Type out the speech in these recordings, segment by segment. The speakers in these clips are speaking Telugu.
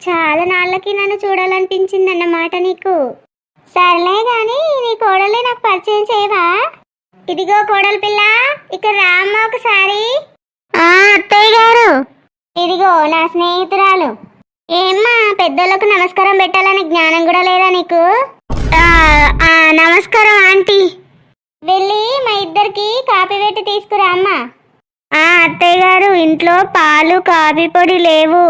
చాలా నాళ్ళకి నన్ను చూడాలనిపించింది అన్నమాట నీకు. సర్లే గాని నీ కోడలే నాకు పరిచయం చేయవా? ఇదిగో కోడలు పిల్ల ఇక్కడ రామ్మ ఒకసారి. ఆ అత్తయ్య గారు. ఇదిగో నా స్నేహితురాలు. ఏమ్మా పెద్దోళ్ళకు నమస్కారం పెట్టాలని జ్ఞానం కూడా లేదా నీకు? నమస్కారం ఆంటీ. వెళ్ళి మా ఇద్దరికి కాపీ పెట్టి తీసుకురా అమ్మా ఆ అత్తయ్య గారు ఇంట్లో పాలు కాఫీ పొడి లేవు.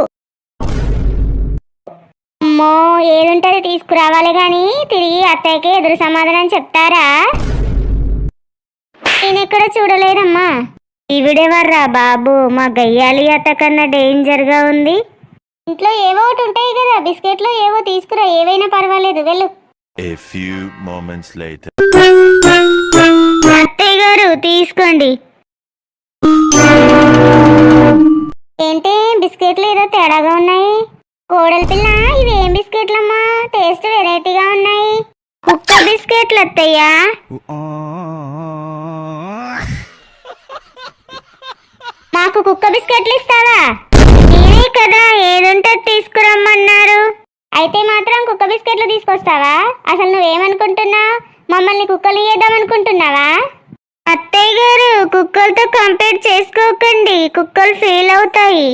అమ్మో ఏదుంటది తీసుకురావాలి గాని తిరిగి అత్తయ్యకి ఎదురు సమాధానం చెప్తారా? నేనెక్కడ చూడలేదమ్మా. ఈవిడెవర్రా బాబు? మా గయ్యాలి అత్త కన్నా డేంజర్గా ఉంది. ఇంట్లో ఏవో ఒకటి ఉంటాయి కదా బిస్కెట్లు ఏవో తీసుకురా ఏవైనా పర్వాలేదు వెళ్ళు. A few moments later. అత్తయ్య గారు తీసుకోండి. ఏంటి బిస్కెట్లు ఏదో తేడాగా ఉన్నాయి కోడలి పిల్ల ఇవేం ఏం బిస్కెట్లమ్మా? టేస్ట్ వెరైటీగా ఉన్నాయి. కుక్క బిస్కెట్లు అత్తయ్యా. మాకు కుక్క బిస్కెట్లు ఇస్తావా? నేనే కదా ఏదుంటే తీసుకురమ్మన్నారు. అయితే మాత్రం కుక్క బిస్కెట్లు తీసుకొస్తావా? అసలు నువ్వేమనుకుంటున్నావు? మమ్మల్ని కుక్కలు ఇయ్యేద్దాం అనుకుంటున్నావా? అత్తయ్య గారు కుక్కలతో కంపేర్ చేసుకోకండి. కుక్కలు ఫెయిల్ అవుతాయి.